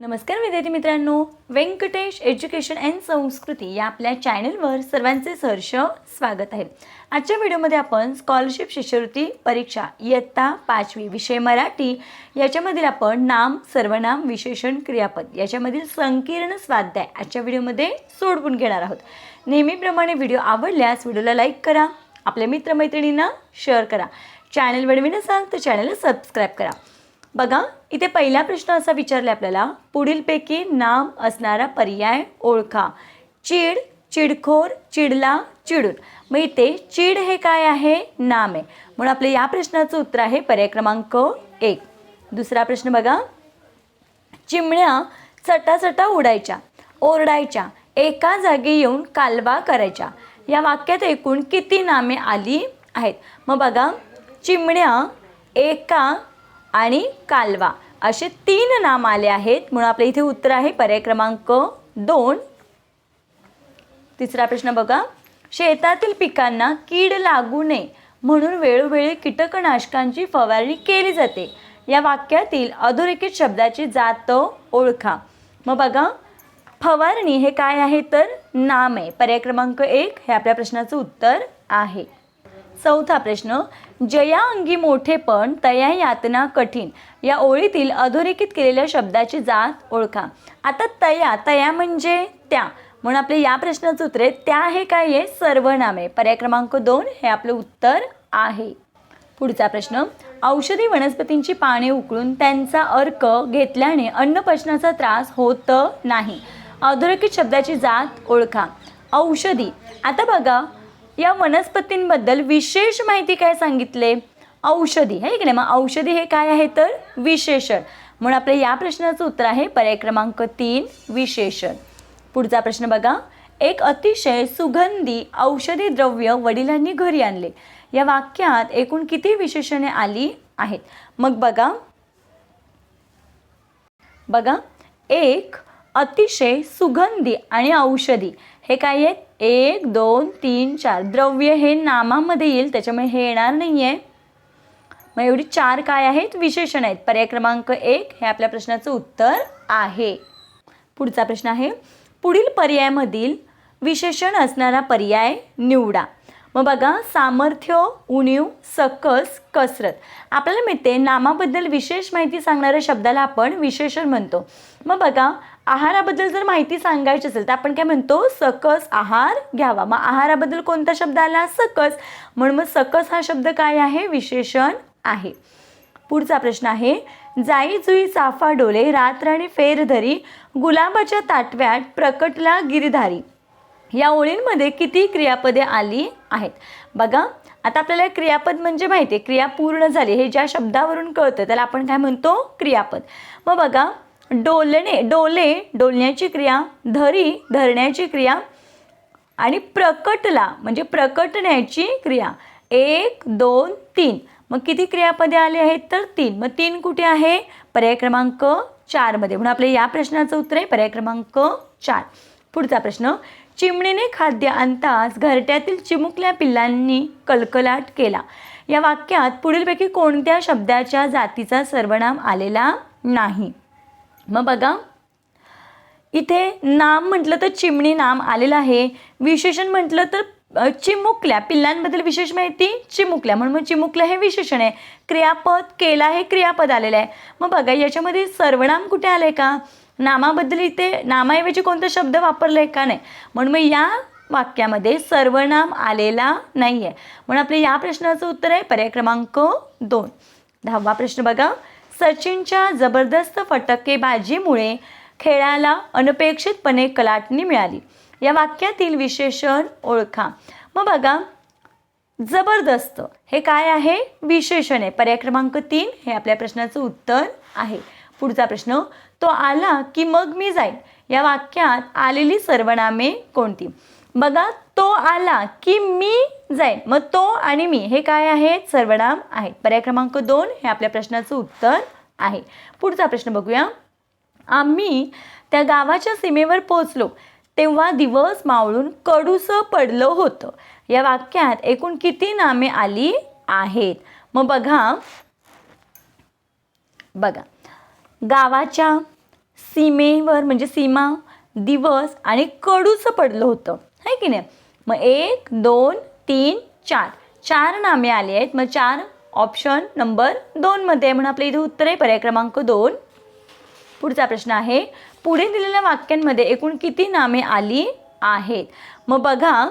नमस्कार विद्यार्थी मित्रांनो. व्यंकटेश एज्युकेशन अँड संस्कृती या आपल्या चॅनलवर सर्वांचे सहर्ष स्वागत आहे. आजच्या व्हिडिओमध्ये आपण स्कॉलरशिप शिष्यवृत्ती परीक्षा इयत्ता पाचवी विषय मराठी याच्यामधील आपण नाम सर्वनाम विशेषण क्रियापद याच्यामधील संकीर्ण स्वाध्याय आजच्या व्हिडिओमध्ये सोडवून घेणार आहोत. नेहमीप्रमाणे व्हिडिओ आवडल्यास व्हिडिओला लाईक करा आपल्या मित्रमैत्रिणींना शेअर करा. चॅनल नवीन असाल तर चॅनलला सबस्क्राईब करा. बघा इथे पहिला प्रश्न असा विचारला आपल्याला पुढीलपैकी नाम असणारा पर्याय ओळखा. चिड चिडखोर चिडला चिडून. मग इथे चिड हे काय आहे? नाम आहे. म्हणून आपले या प्रश्नाचं उत्तर आहे पर्याय क्रमांक एक. दुसरा प्रश्न बघा. चिमण्या चटाचटा उडायच्या ओरडायच्या एका जागी येऊन कालवा करायच्या. या वाक्यात एकूण किती नामे आली आहेत? मग बघा चिमण्या एका आणि कालवा असे तीन नाम आले आहेत. म्हणून आपल्या इथे उत्तर आहे पर्याय क्रमांक दोन. तिसरा प्रश्न बघा. शेतातील पिकांना कीड लागू नये म्हणून वेळोवेळी कीटकनाशकांची फवारणी केली जाते. या वाक्यातील अधोरेखित शब्दाची जात ओळखा. मग बघा फवारणी हे काय आहे? तर नाम आहे. पर्याय क्रमांक एक हे आपल्या प्रश्नाचं उत्तर आहे. चौथा प्रश्न जया अंगी मोठेपण तया यातना कठीण. या ओळीतील अधोरेखित केलेल्या शब्दाची जात ओळखा. आता तया तया म्हणजे त्या. म्हणून आपले या प्रश्नाचं उत्तर आहे त्या हे काय आहे? सर्वनामे. पर्याय क्रमांक दोन हे आपलं उत्तर आहे. पुढचा प्रश्न औषधी वनस्पतींची पाने उकळून त्यांचा अर्क घेतल्याने अन्नपचनाचा त्रास होत नाही. अधोरेखित शब्दाची जात ओळखा. औषधी. आता बघा या वनस्पतींबद्दल विशेष माहिती काय सांगितले? औषधी. आहे की नाही? मग औषधी हे काय आहे तर? विशेषण. म्हणून आपल्या या प्रश्नाचं उत्तर आहे पर्याय क्रमांक तीन विशेषण. पुढचा प्रश्न बघा. एक अतिशय सुगंधी औषधी द्रव्य वडिलांनी घरी आणले. या वाक्यात एकूण किती विशेषणे आली आहेत? मग बघा. बघा. एक अतिशय सुगंधी आणि औषधी. हे काय आहेत? एक दोन तीन चार. द्रव्य हे नामामध्ये येईल त्याच्यामुळे हे येणार नाही आहे मग एवढी चार काय आहेत? विशेषण आहेत. पर्याय क्रमांक एक हे आपल्या प्रश्नाचं उत्तर आहे. पुढचा प्रश्न आहे. पुढील पर्यायामधील विशेषण असणारा पर्याय निवडा. मग बघा सामर्थ्य उणीव सकस कसरत. आपल्याला मिळते नामाबद्दल विशेष माहिती सांगणाऱ्या शब्दाला आपण विशेषण म्हणतो. मग बघा आहाराबद्दल जर माहिती सांगायची असेल तर आपण काय म्हणतो सकस आहार घ्यावा. मग आहाराबद्दल कोणता शब्द आला? सकस. म्हणून मग सकस हा शब्द काय आहे? विशेषण आहे. पुढचा प्रश्न आहे जाई जुई चाफा डोले रात्र आणि फेर धरी गुलाबाच्या ताटव्यात प्रकटला गिरधारी. या ओळींमध्ये किती क्रियापदे आली आहेत? बघा आता आपल्याला क्रियापद म्हणजे माहिती आहे. क्रिया पूर्ण झाली. हे ज्या शब्दावरून कळतं त्याला आपण काय म्हणतो? क्रियापद. मग बघा डोलणे डोले डोलण्याची क्रिया धरी धरण्याची क्रिया आणि प्रकटला म्हणजे प्रकटण्याची क्रिया. एक दोन तीन. मग किती क्रियापदे आले आहेत तर तीन. मग तीन कुठे आहे? पर्याय क्रमांक चारमध्ये. म्हणून आपल्या या प्रश्नाचं उत्तर आहे पर्याय क्रमांक चार. पुढचा प्रश्न. चिमणीने खाद्य आणताच घरट्यातील चिमुकल्या पिल्लांनी कलकलाट केला. या वाक्यात पुढीलपैकी कोणत्या शब्दाच्या जातीचा सर्वनाम आलेला नाही? मग बघा. इथे नाम म्हटलं तर चिमणी नाम आलेलं आहे. विशेषण म्हटलं तर चिमुकल्या. पिल्लांबद्दल विशेष माहिती? चिमुकल्या. म्हणून मग चिमुकल्या हे विशेषण आहे. क्रियापद केला हे क्रियापद आलेलं आहे. मग बघा याच्यामध्ये सर्वनाम कुठे आलं आहे का? नामाबद्दल इथे नामाऐवजी कोणता शब्द वापरला आहे का नाही? म्हणून मग या वाक्यामध्ये सर्वनाम आलेला नाही आहे म्हणून आपल्या या प्रश्नाचं उत्तर आहे पर्याय क्रमांक दोन. दहावा प्रश्न बघा. सचिनच्या जबरदस्त फटकेबाजीमुळे खेळाला अनपेक्षितपणे कलाटणी मिळाली. या वाक्यातील विशेषण ओळखा. मग बघा जबरदस्त हे काय आहे? विशेषण आहे. पर्याय क्रमांक तीन हे आपल्या प्रश्नाचं उत्तर आहे. पुढचा प्रश्न तो आला की मग मी जाईन. या वाक्यात आलेली सर्वनामे कोणती? बघा तो आला की मी जाईन. मग तो आणि मी हे काय आहेत सर्वनाम आहेत पर्याय क्रमांक दोन हे आपल्या प्रश्नाचं उत्तर आहे. पुढचा प्रश्न बघूया. आम्ही त्या गावाच्या सीमेवर पोहोचलो तेव्हा दिवस मावळून कडूसं पडलं होतं. या वाक्यात एकूण किती नामे आली आहेत? मग बघा. बघा. गावाच्या सीमेवर म्हणजे सीमा दिवस आणि कडूचं पडलं होतं. आहे की नाही? मग एक दोन तीन चार. चार नामे आली आहेत. मग चार ऑप्शन नंबर दोनमध्ये आहे. म्हणून आपल्या इथे उत्तर आहे. पर्याय क्रमांक दोन. पुढचा प्रश्न आहे. पुढे दिलेल्या वाक्यांमध्ये एकूण किती नामे आली आहेत? मग बघा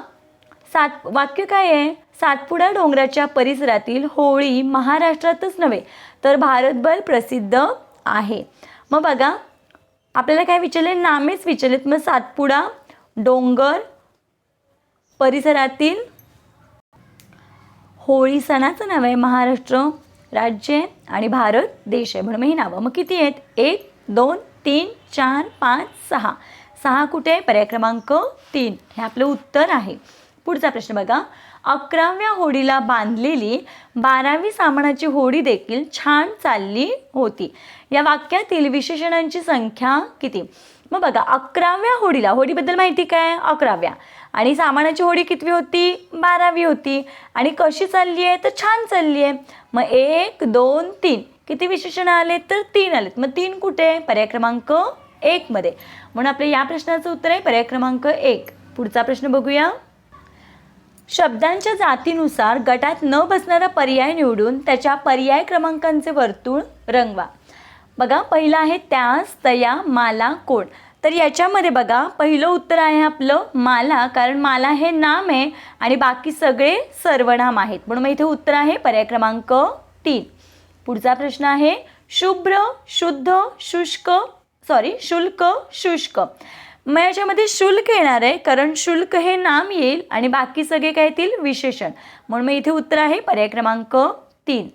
सात वाक्य काय आहे? सातपुडा डोंगराच्या परिसरातील होळी महाराष्ट्रातच नव्हे तर भारतभर प्रसिद्ध आहे. मग बघा आपल्याला काय विचारले? नामेच विचारलेत. मग सातपुडा डोंगर परिसरातील होळी सणाचं नाव आहे महाराष्ट्र राज्य आहे आणि भारत देश आहे. म्हणून ही नावं. मग किती आहेत? एक दोन तीन चार पाच सहा. सहा कुठे आहे? पर्याय क्रमांक तीन. हे आपलं उत्तर आहे. पुढचा प्रश्न बघा. अकराव्या होडीला बांधलेली बारावी सामानाची होडी देखील छान चालली होती. या वाक्यातील विशेषणांची संख्या किती? मग बघा अकराव्या होडीला होडीबद्दल माहिती काय? अकराव्या. आणि सामानाची होडी कितवी होती? बारावी होती. आणि कशी चालली आहे? तर छान चालली आहे. मग एक दोन तीन. किती विशेषणं आले तर तीन आलेत. मग तीन कुठे? पर्याय क्रमांक एकमध्ये म्हणून आपल्या या प्रश्नाचं उत्तर आहे पर्याय क्रमांक एक. पुढचा प्रश्न बघूया. शब्दांच्या जातीनुसार गटात न बसणारा पर्याय निवडून त्याच्या पर्याय क्रमांकांचे वर्तुळ रंगवा. बघा पहिलं आहे त्यास तया माला कोण. तर याच्यामध्ये बघा पहिलं उत्तर आहे आपलं माला कारण माला हे नाम आहे आणि बाकी सगळे सर्वनाम आहेत. म्हणून मग इथे उत्तर आहे पर्याय क्रमांक तीन. पुढचा प्रश्न आहे शुभ्र शुद्ध शुष्क सॉरी शुल्क शुष्क. मग याच्यामध्ये शुल्क येणार आहे कारण शुल्क हे नाम येईल आणि बाकी सगळे काय येतील? विशेषण. म्हणून मग इथे उत्तर आहे पर्याय क्रमांक तीन.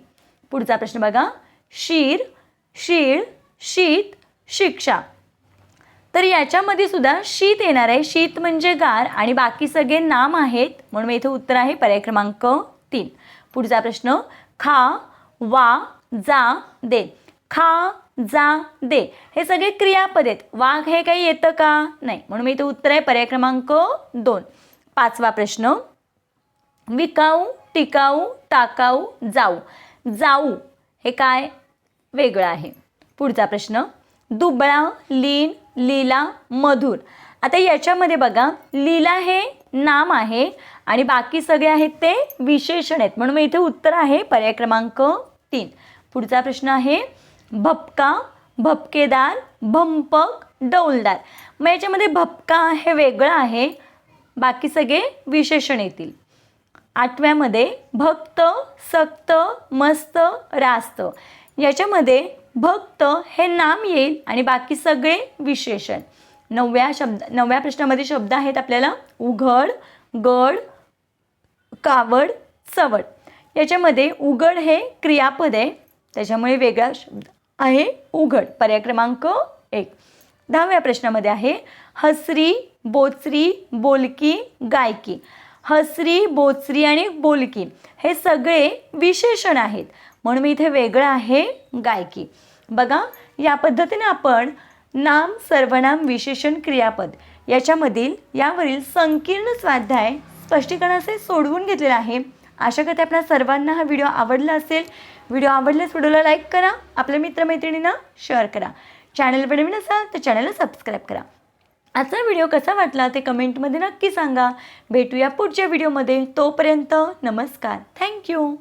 पुढचा प्रश्न बघा शीर शीळ शीत शिक्षा. तर याच्यामध्ये सुद्धा शीत येणार आहे. शीत म्हणजे गार आणि बाकी सगळे नाम आहेत. म्हणून इथे उत्तर आहे पर्याय क्रमांक तीन. पुढचा प्रश्न खा वा जा दे. खा जा दे. हे सगळे क्रियापद आहेत. वाघ हे काही येतं का? नाही. म्हणून मी इथे उत्तर आहे पर्याय क्रमांक दोन. पाचवा प्रश्न विकाऊ टिकाऊ टाकाऊ जाऊ. जाऊ हे काय? वेगळं आहे. पुढचा प्रश्न दुबळा लीन लीला मधुर. आता याच्यामध्ये बघा लीला हे नाम आहे आणि बाकी सगळे आहेत ते विशेषण आहेत. म्हणून इथे उत्तर आहे पर्याय क्रमांक तीन. पुढचा प्रश्न आहे भपका भपकेदार भंपक डौलदार. मग याच्यामध्ये भपका हे वेगळं आहे बाकी सगळे विशेषण येतील. आठव्यामध्ये भक्त सक्त मस्त रास्त. याच्यामध्ये भक्त हे नाम येईल आणि बाकी सगळे विशेषण. नवव्या शब्द नवव्या प्रश्नामध्ये शब्द आहेत आपल्याला उघड गड कावड चवड. याच्यामध्ये उघड हे क्रियापद आहे. त्याच्यामुळे वेगळा शब्द आहे उघड. पर्याय क्रमांक एक. दहाव्या प्रश्नामध्ये आहे हसरी बोचरी बोलकी गायकी. हसरी बोचरी आणि बोलकी हे सगळे विशेषण आहेत. म्हणून मी इथे वेगळं आहे गायकी. बघा या पद्धतीने आपण नाम सर्वनाम विशेषण क्रियापद याच्यामधील यावरील संकीर्ण स्वाध्याय स्पष्टीकरणाचे सोडवून घेतलेला आहे. आशा करते आपल्या सर्वांना हा व्हिडिओ आवडला असेल. व्हिडिओ आवडल्यास व्हिडिओला लाईक करा आपल्या मित्रमैत्रिणींना शेअर करा. चॅनलवर नवीन असाल तर चॅनलला सबस्क्राईब करा. आजचा व्हिडिओ कसा वाटला ते कमेंटमध्ये नक्की सांगा. भेटूया पुढच्या व्हिडिओमध्ये. तोपर्यंत नमस्कार. थँक्यू.